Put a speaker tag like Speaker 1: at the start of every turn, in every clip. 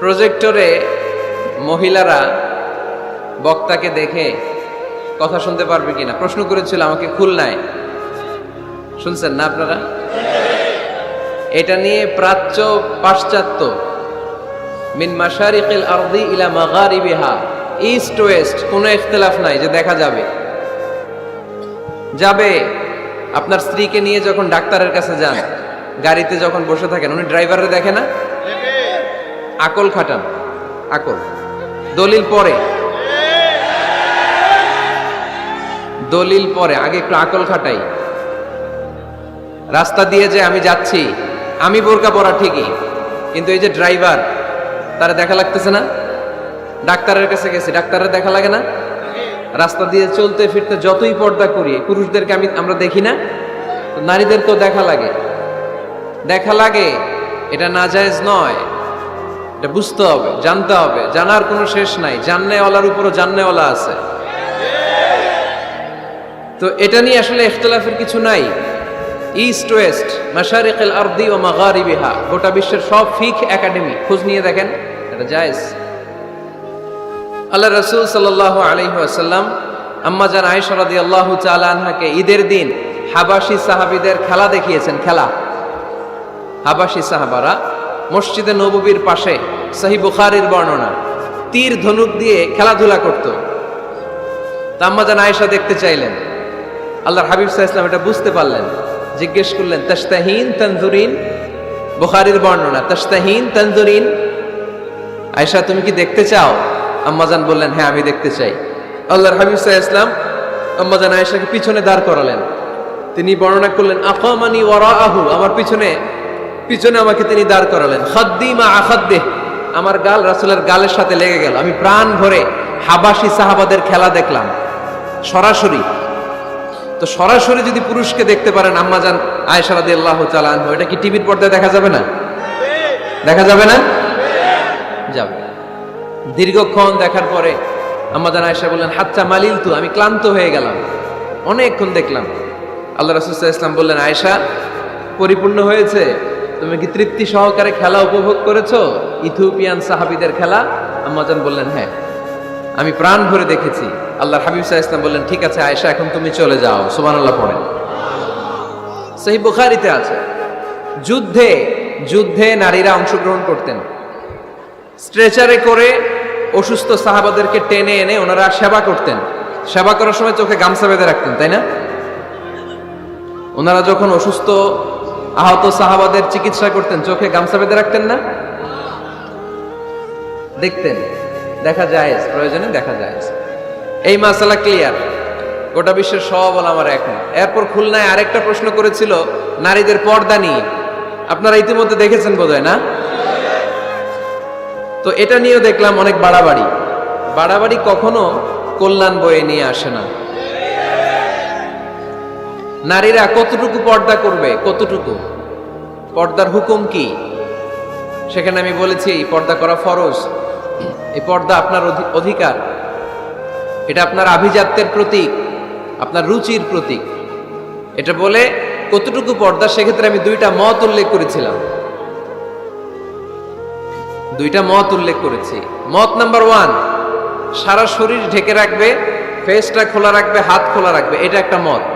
Speaker 1: প্রজেক্টরে মহিলারা বক্তাকে দেখে কথা শুনতে পারবে কিনা? প্রশ্ন করেছিল, আমাকে খুলনায়। শুনছেন না আপনারা? এটা নিয়ে প্রাচ্য পাশ্চাত্য। মিন মাশারিকিল আরদি ইলা মাগারিবিহা। ইস্ট ওয়েস্ট, কোনো ইখতিলাফ নাই যে দেখা যাবে। যাবে, আপনার স্ত্রীকে নিয়ে যখন ডাক্তারের কাছে যান, গাড়িতে যখন বসে থাকেন, উনি ড্রাইভারে দেখে না? আকল খাটান, আকল। দলিল পরে। দলিল পরে, আগে একটু আকল খাটাই। রাস্তা দিয়ে যে আমি যাচ্ছি, আমি বোরকা পরা ঠিকই, কিন্তু এই যে ড্রাইভার, তারা দেখা লাগতেছে না? ডাক্তারের কাছে গেছি, ডাক্তারের দেখা লাগে না? রাস্তা দিয়ে চলতে ফিরতে যতই পর্দা করি, পুরুষদেরকে আমি, আমরা দেখি না? নারীদের তো দেখা লাগে। দেখা লাগে, এটা নাজায়েজ নয়। এটা বুঝতে হবে, জানতে হবে। জানার কোনো শেষ নাই। জাননেওয়ালার উপরও জাননেওয়ালা আছে। তো এটা নিয়ে আসলে ইখতলাফের কিছু নাই। ইস্ট ওয়েস্ট ও মাগারিবিহা গোটা বিশ্বের সব ফিক একাডেমি। খোঁজ নিয়ে দেখেন, এটা জায়েজ। আল্লাহ রসুল সাল্লাহ আলহি আসাল্লাম আম্মা জান আয়েশা রাদিয়াল্লাহু তাআলা আনহাকে ঈদের দিন হাবাসি সাহাবীদের খেলা দেখিয়েছেন, খেলা। হাবাসি সাহাবারা মসজিদে নববীর পাশে সাহি বুখারির বর্ণনা। তীর ধনুক দিয়ে খেলাধুলা করত। তাম্মাজান আয়েশা দেখতে চাইলেন। আল্লাহর হাবিব সাহা ইসলাম এটা বুঝতে পারলেন। জিজ্ঞেস করলেন তাস্তাহিন তানজুরিন? বুখারির বর্ণনা তাস্তাহিন তানজুরিন? আয়েশা, তুমি কি দেখতে চাও? আম্মাজান বললেন হ্যাঁ আমি দেখতে চাই। আল্লাহর হাবিব সাহা ইসলাম আম্মাজান আয়েশাকে পিছনে দাঁড় করালেন। তিনি বর্ণনা করলেন, আকামানি ওয়ারাআহু, আমার পিছনে পিছনে আমাকে তিনি দাঁড় করালেন। খাদ্দি মা আখাদ্দে। আমার গাল রাসূলের গালের সাথে লেগে গেল। আমি প্রাণ ভরে হাবাসি সাহাবাদের খেলা দেখলাম। সরাসরি। তো সরাসরি যদি পুরুষকে দেখতে পারেন আম্মাজান আয়েশা রাদিয়াল্লাহু তাআলা আনহু, এটা কি টিভির পর্দায় দেখা যাবে না? দেখা যাবে না? যাবে। দীর্ঘক্ষণ দেখার পরে আম্মাজান আয়েশা বললেন, হাচ্চা মালিল তু, আমি ক্লান্ত হয়ে গেলাম। অনেকক্ষণ দেখলাম। আল্লাহ রাসূল ইসলাম বললেন, আয়েশা, পরিপূর্ণ হয়েছে? তুমি কি তৃপ্তি সহকারে খেলা উপভোগ করেছ? ইথিওপিয়ান সাহাবিদের খেলা? আম্মাজান বললেন হ্যাঁ। আমি প্রাণ ভরে দেখেছি। আল্লাহ হাবিব সাহা ইসলাম বললেন, ঠিক আছে, আয়েশা, এখন তুমি চলে যাও। সুবহানাল্লাহ পড়েন। সেই বুখারিতে আছে, যুদ্ধে যুদ্ধে নারীরা অংশগ্রহণ করতেন। স্ট্রেচারে করে অসুস্থ সাহাবাদেরকে টেনে এনে ওনারা সেবা করতেন। সেবা করার সময় চোখে গামছা বেঁধে রাখতেন, তাই না? ওনারা যখন অসুস্থ আহত সাহাবাদের চিকিৎসা করতেন, চোখে গামছা বেঁধে রাখতেন না? দেখতেন, দেখা যায় প্রয়োজনে দেখা যায় এই মাসালা ক্লিয়ার গোটা বিশ্বের সব আমার এখন। এরপর খুলনায় আরেকটা প্রশ্ন করেছিল, নারীদের পর্দা নিয়ে। আপনারা ইতিমধ্যে দেখেছেন বোধহয়, না? তো এটা নিয়েও দেখলাম অনেক বাড়াবাড়ি। বাড়াবাড়ি কখনো কল্যাণ বয়ে নিয়ে আসে না। নারীরা কতটুকু পর্দা করবে? কতটুকু? পর্দার হুকুম কি? সেখানে আমি বলেছি পর্দা করা ফরজ। এই পর্দা আপনার অধি- অধিকার। এটা আপনার আভিজাত্যের প্রতীক, আপনার রুচির প্রতীক। এটা বলে কতটুকু পর্দা, সেক্ষেত্রে আমি দুইটা মত উল্লেখ করেছিলাম। দুইটা মত উল্লেখ করেছি। মত নাম্বার ওয়ান, সারা শরীর ঢেকে রাখবে ফেসটা খোলা রাখবে, হাত খোলা রাখবে। এটা একটা মত।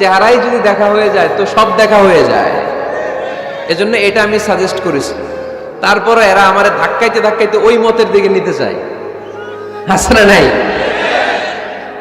Speaker 1: চেহারাই যদি দেখা হয়ে যায়, তো সব দেখা হয়ে যায়। এজন্য এটা আমি সাজেস্ট করেছি। তারপরে এরা আমার ধাক্কাইতে ধাক্কাইতে ওই মতের দিকে নিতে চায়। না নাই?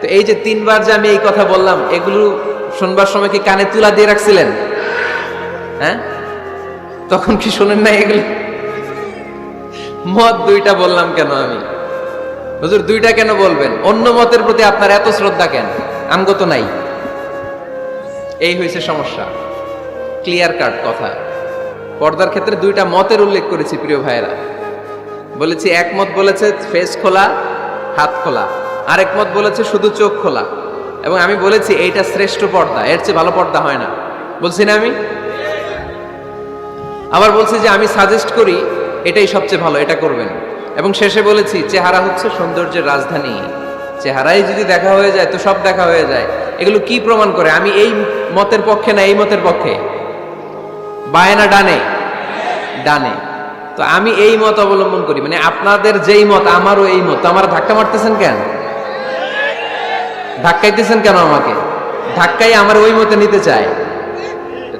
Speaker 1: তো এই যে তিনবার যে আমি এই কথা বললাম, এগুলো শুনবার সময় কি কানে তুলা দিয়ে রাখছিলেন? হ্যাঁ? তখন কি শোনেন না এগুলো? মত দুইটা বললাম কেন আমি? হুজুর, দুইটা কেন বলবেন? অন্য মতের প্রতি আপনার এত শ্রদ্ধা কেন? আমগত নাই। এই হয়েছে সমস্যা। ক্লিয়ার কাট কথা। পর্দার ক্ষেত্রে দুইটা মতের উল্লেখ করেছি প্রিয় ভাইয়েরা। বলেছি একমত বলেছে ফেস খোলা, হাত খোলা। আরেক মত বলেছে শুধু চোখ খোলা। এবং আমি বলেছি এইটা শ্রেষ্ঠ পর্দা, এর চেয়ে ভালো পর্দা হয় না। বলছি না আমি? আবার বলছি যে আমি সাজেস্ট করি, এটাই সবচেয়ে ভালো, এটা করবেন। এবং শেষে বলেছি, চেহারা হচ্ছে সৌন্দর্যের রাজধানী। চেহারাই যদি দেখা হয়ে যায়, তো সব দেখা হয়ে যায়। এগুলো কি প্রমাণ করে? আমি এই মতের পক্ষে না এই মতের পক্ষে? বায়ে না ডানে? ডানে। তো আমি এই মত অবলম্বন করি। মানে আপনাদের যেই মত, আমারও এই মত। আমার ধাক্কা মারতেছেন কেন? ধাক্কাইতেছেন কেন আমাকে? ধাক্কাই আমার ওই মতে নিতে চায়।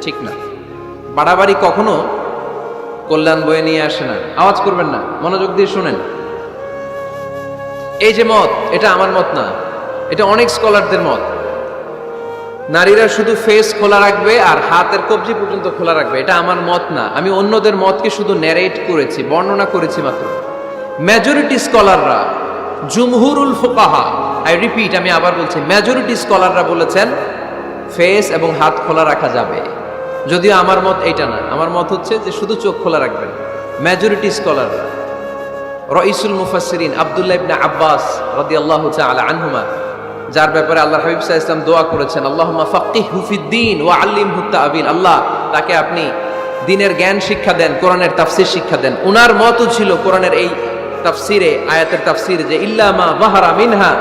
Speaker 1: ঠিক না। বাড়াবাড়ি কখনো কল্যাণ বয়ে নিয়ে আসে না। আওয়াজ করবেন না। মনোযোগ দিয়ে শুনেন। এই যে মত, এটা আমার মত না। এটা অনেক স্কলারদের মত। নারীরা শুধু ফেস খোলা রাখবে আর হাতের কবজি পর্যন্ত খোলা রাখবে। এটা আমার মত না। আমি অন্যদের মতকে শুধু ন্যারেট করেছি, বর্ণনা করেছি মাত্র। মেজরিটি স্কলাররা জুমহুরুল ফোকাহা আই রিপিট আমি আবার বলছি মেজরিটি স্কলাররা বলেছেন ফেস এবং হাত খোলা রাখা যাবে। যদিও আমার মত এইটা না। আমার মত হচ্ছে যে শুধু চোখ খোলা রাখবেন। মেজরিটি স্কলাররা রইসুল মুফাসসিরিন আব্দুল্লাহ ইবনে আব্বাস রাদিয়াল্লাহু তাআলা আনহুমা যার ব্যাপারে আল্লাহ হাবিব আলাইহি ইসলাম দোয়া করেছেন, আল্লাহুম্মা ফাক্কিহু ফিদ্দিন ওয়া আল্লিমহু তা'বিল আল্লাহ, তাকে আপনি দিনের জ্ঞান শিক্ষা দেন, কোরআনের তাফসীর শিক্ষা দেন। উনার মতও ছিল কোরআনের এই তাফসিরে, আয়াতের তাফসির যে, ইল্লা মা যাহারা মিনহা।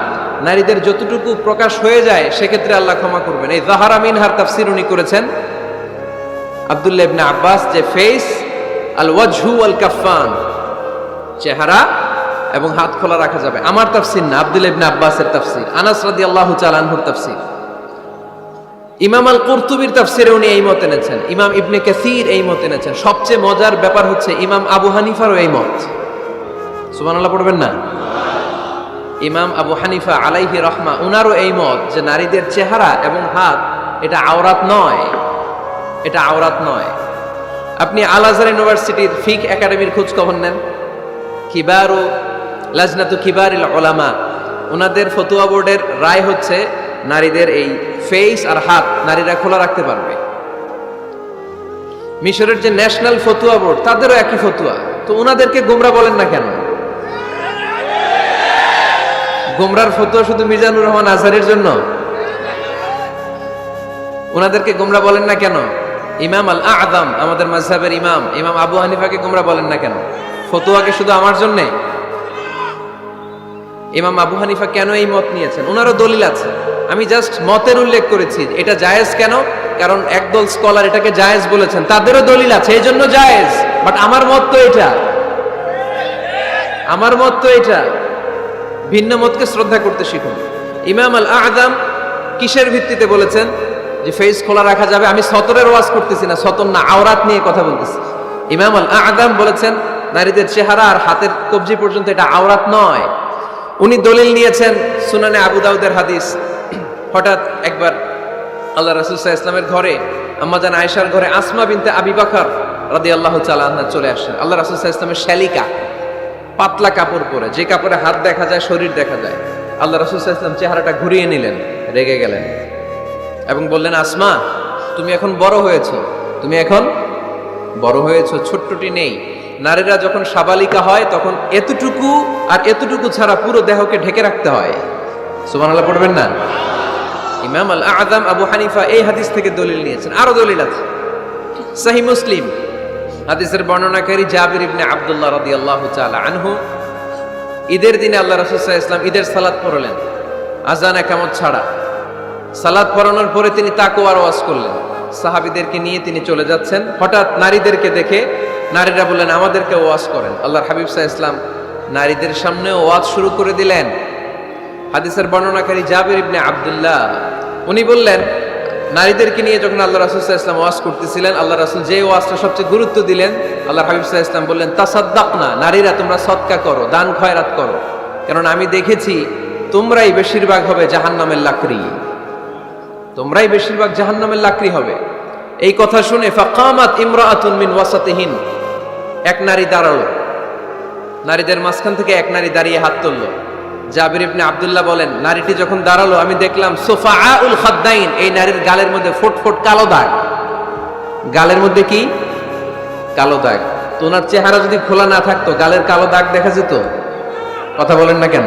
Speaker 1: নারীদের যতটুকু প্রকাশ হয়ে যায়, সেক্ষেত্রে আল্লাহ ক্ষমা করবেন। এই যাহারা মিনহার তাফসির উনি করেছেন, আব্দুল্লাহ ইবনে আব্বাস যে ফেস আল ওয়াজহু আল কাফান চেহারা এবং হাত খোলা রাখা যাবে। আমার তাফসির না, আব্দুল ইবনে আব্বাসের তাফসির, আনাস রাদিয়াল্লাহু তাআলা আনহুর তাফসির। ইমাম আল কুরতুবির তাফসিরে উনি এই মত এনেছেন, ইমাম ইবনে কাসির এই মত এনেছেন। সবচেয়ে মজার ব্যাপার হচ্ছে ইমাম আবু হানিফারও এই মত। সুবহানাল্লাহ পড়বেন না? ইমাম আবু হানিফা আলাইহি রহমা, উনারও এই মত যে নারীদের চেহারা এবং হাত, এটা আওরাত নয়। এটা আওরাত নয়। আপনি আল আজহার ইউনিভার্সিটির ফিক একাডেমির খোঁজ খবর নেন? কিবারু লাজনাতু কিবারিল ওলামা ওনাদের ফতুয়া বোর্ডের রায় হচ্ছে, নারীদের এই ফেস আর হাত নারীরা খোলা রাখতে পারবে। মিশরের যে ন্যাশনাল ফতুয়া বোর্ড, তাদেরও একই ফতুয়া। তো ওনাদেরকে গোমরা বলেন না কেন? গোমরার ফতুয়া শুধু মিজানুর রহমান আজহারের জন্য? ওনাদেরকে গোমরা বলেন না কেন? ইমাম আল আদম আমাদের মাঝহাবের ইমাম ইমাম আবু হানিফাকে গোমরা বলেন না কেন? ফতুয়াকে শুধু আমার জন্য? ইমাম আবু হানিফা কেন এই মত নিয়েছেন? ওনারও দলিল আছে। আমি জাস্ট মতের উল্লেখ করেছি। এটা জায়েজ কেন? কারণ একদল স্কলার এটাকে জায়েজ বলেছেন। তাদেরও দলিল আছে, এই জন্য জায়েজ। বাট আমার মত তো এটা। আমার মত তো এটা। ভিন্ন মতকে শ্রদ্ধা করতে শিখুন। ইমাম আল আদম কিসের ভিত্তিতে বলেছেন? যে ফেস খোলা রাখা যাবে। আমি সতরের ওয়াজ করতেছি না, সতর না, আওরাত নিয়ে কথা বলতেছি। ইমাম আল আদম বলেছেন, নারীদের চেহারা আর হাতের কবজি পর্যন্ত এটা আওরাত নয়। উনি দলিল নিয়েছেন সুনানে আবু দাউদের হাদিস। হঠাৎ একবার আল্লাহ রাসুল্লাহ ইসলামের ঘরে আম্মাজান আয়েশার ঘরে আসমা বিনতে আবি বাকর রাদি আল্লাহ চালাহ চলে আসেন আল্লাহ রাসুল্লাহ ইসলামের শ্যালিকা, পাতলা কাপড় পরে, যে কাপড়ে হাত দেখা যায়, শরীর দেখা যায়। আল্লাহ রাসুল্লাহ ইসলাম চেহারাটা ঘুরিয়ে নিলেন, রেগে গেলেন এবং বললেন, আসমা, তুমি এখন বড় হয়েছো। তুমি এখন বড় হয়েছো, ছোট্টটি নেই। নারীরা যখন সাবালিকা হয়, তখন এতটুকু আর এতটুকু ছাড়া পুরো দেহকে ঢেকে রাখতে হয়। সুমান আল্লাহ পড়বেন না? ইমাম আল আদম আবু হানিফা এই হাদিস থেকে দলিল নিয়েছেন। আরও দলিল আছে। সাহি মুসলিম। হাদিসের বর্ণনাকারী জাবির ইবনে আব্দুল্লাহ রাদিয়াল্লাহু তাআলা আনহু, ঈদের দিনে আল্লাহ রাসূল ইসলাম ঈদের সালাদ পড়লেন। আজান একামত ছাড়া। সালাদ পড়ানোর পরে তিনি তাকওয়ার ওয়াজ করলেন। সাহাবিদেরকে নিয়ে তিনি চলে যাচ্ছেন। হঠাৎ নারীদেরকে দেখে নারীরা বললেন, আমাদেরকে ওয়াজ করেন। আল্লাহর হাবিব সাহা ইসলাম নারীদের সামনে ওয়াজ শুরু করে দিলেন। হাদিসের বর্ণনাকারী জাবির ইবনে আব্দুল্লাহ, উনি বললেন, নারীদেরকে নিয়ে যখন আল্লাহ রাসুল সাহা ইসলাম ওয়াজ করতেছিলেন, আল্লাহ রাসুল যে ওয়াজটা সবচেয়ে গুরুত্ব দিলেন আল্লাহ হাবিব সাহা ইসলাম বললেন তাসাদ্দাক না নারীরা তোমরা সৎকা করো, দান খয়রাত করো। কারণ আমি দেখেছি, তোমরাই বেশিরভাগ হবে জাহান্নামের লাকড়ি। তোমরাই বেশিরভাগ জাহান্নামের লাকড়ি হবে। এই কথা শুনে ফাকামাত ইমরাআতুন মিন ওয়াসাতিহিন এক নারী দাঁড়াল। নারীদের মাঝখান থেকে এক নারী দাঁড়িয়ে হাত তুললো। জাবির ইবনে আব্দুল্লাহ বলেন, নারীটি যখন দাঁড়াল, আমি দেখলাম সোফাউল খাদ্দাইন, এই নারীর গালের মধ্যে ফোট ফোট কালো দাগ। গালের মধ্যে কি? কালো দাগ। তো ওনার চেহারা যদি খোলা না থাকতো, গালের কালো দাগ দেখা যেত? কথা বলেন না কেন?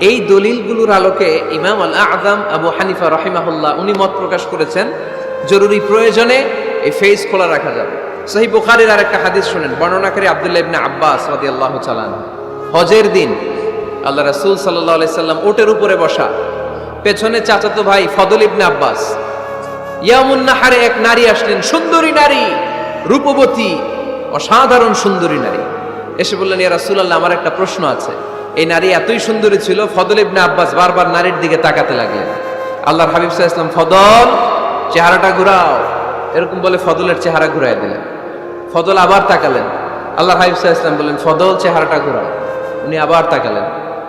Speaker 1: এই দলিলগুলোর আলোকে ইমাম আল আদম আবু হানিফা রহিমাহুল্লাহ, উনি মত প্রকাশ করেছেন, জরুরি প্রয়োজনে এই ফেস খোলা রাখা যাবে। সহি বুখারির আর একটা হাদিস শুনেন বর্ণনাকারী আব্দুল্লাহ ইবনে আব্বাস রাদিয়াল্লাহু চালান হজের দিন আল্লাহ রাসুল আলাইহি সাল্লাম ওটের উপরে বসা, পেছনে চাচাতো ভাই ফদল ইবনে আব্বাস ইয়ামুন্নাহারে এক নারী আসলেন, সুন্দরী নারী, রূপবতী, অসাধারণ সুন্দরী নারী। এসে বললেন, ইয়া রাসূলুল্লাহ, আমার একটা প্রশ্ন আছে। এই নারী এতই সুন্দরী ছিল, ফদল ইবনে আব্বাস বারবার নারীর দিকে তাকাতে লাগলেন আল্লাহর হাবিব আলাইহি সাল্লাম, ফদল, চেহারাটা ঘুরাও। এরকম বলে ফদলের চেহারা ঘুরাই দিলেন। ফদল আবার তাকালেন। আল্লাহর হাবিব আলাইহি সাল্লাম বললেন ফদল চেহারাটা ঘুরাও। উনি আবার তাকালেন।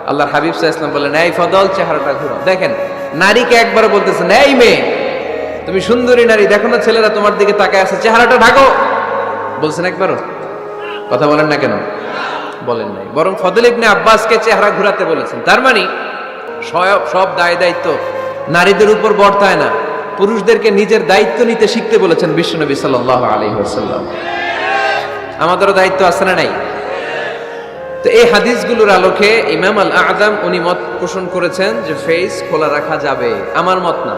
Speaker 1: আল্লাহর হাবিব আলাইহি সাল্লাম বললেন, এই ফদল চেহারাটা ঘুরাও। দেখেন, নারীকে একবার বলতেছেন, এই মেয়ে, তুমি সুন্দরী নারী, দেখো না ছেলেরা তোমার দিকে তাকায় আছে, চেহারাটা ঢাকো। বলছেন একবারও। কথা বলেন না কেন? বলেন নাই। বরং ফদল ইবনে আব্বাসকে চেহারা ঘুরাতে বলেছেন। তার মানে সব সব দায় দায়িত্ব নারীদের উপর বর্তায় না। পুরুষদেরকে নিজের দায়িত্ব নিতে শিখতে বলেছেন বিশ্বনবী সাল্লাল্লাহু আলাইহি ওয়াসাল্লাম। আমাদেরও দায়িত্ব আছে না নাই? তো এই হাদিসগুলোর আলোকে ইমাম আল আদম উনি মত পোষণ করেছেন যে ফেস খোলা রাখা যাবে। আমার মত না।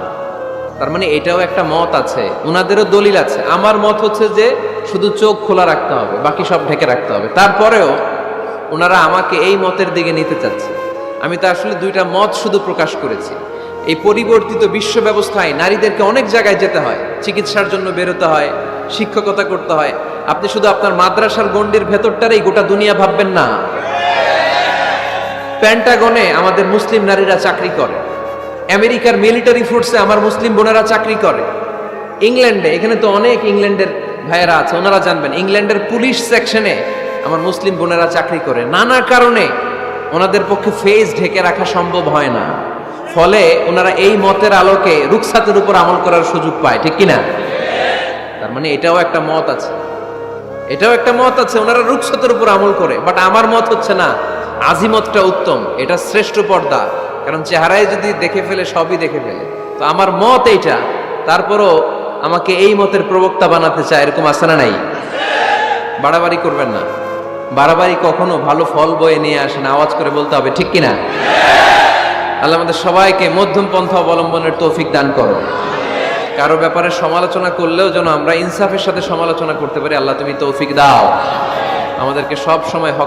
Speaker 1: তার মানে এটাও একটা মত আছে। ওনাদেরও দলিল আছে। আমার মত হচ্ছে যে শুধু চোখ খোলা রাখতে হবে, বাকি সব ঢেকে রাখতে হবে। তারপরেও ওনারা আমাকে এই মতের দিকে নিতে চাচ্ছে। আমি তো আসলে দুইটা মত শুধু প্রকাশ করেছি। এই পরিবর্তিত বিশ্ব ব্যবস্থায় নারীদেরকে অনেক জায়গায় যেতে হয়। চিকিৎসার জন্য বেরোতে হয়, শিক্ষকতা করতে হয়। আপনি শুধু আপনার মাদ্রাসার গণ্ডির ভেতরটারেই গোটা দুনিয়া ভাববেন না। প্যান্টাগনে আমাদের মুসলিম নারীরা চাকরি করে। আমেরিকার মিলিটারি ফোর্সে আমার মুসলিম বোনেরা চাকরি করে। ইংল্যান্ডে, এখানে তো অনেক ইংল্যান্ডের ভাইয়েরা আছে, ওনারা জানবেন, ইংল্যান্ডের পুলিশ সেকশনে আমার মুসলিম বোনেরা চাকরি করে। নানা কারণে ওনাদের পক্ষে ফেস ঢেকে রাখা সম্ভব হয় না। ফলে ওনারা এই মতের আলোকে রুকসাতের উপর আমল করার সুযোগ পায়, ঠিক কিনা? তার মানে এটাও একটা মত আছে। এটাও একটা মত আছে, ওনারা রুকসতের উপর আমল করে বাট আমার মত হচ্ছে না আজিমতটা উত্তম, এটা শ্রেষ্ঠ পর্দা, কারণ চেহারায় যদি দেখে ফেলে, সবই দেখে ফেলে। তো আমার মত এইটা, তারপরও আমাকে এই মতের প্রবক্তা বানাতে চায়, এরকম আছে না নাই? বাড়াবাড়ি করবেন না। বাড়াবাড়ি কখনো ভালো ফল বয়ে নিয়ে আসেন আওয়াজ করে বলতে হবে, ঠিক কিনা? আল্লাহ আমাদের সবাইকে মধ্যম পন্থা অবলম্বনের তৌফিক দান করো কারও ব্যাপারে সমালোচনা করলেও যেন আমরা ইনসাফের সাথে সমালোচনা করতে পারি, আল্লাহ তুমি তৌফিক দাও। আমাদেরকে সব সময় হক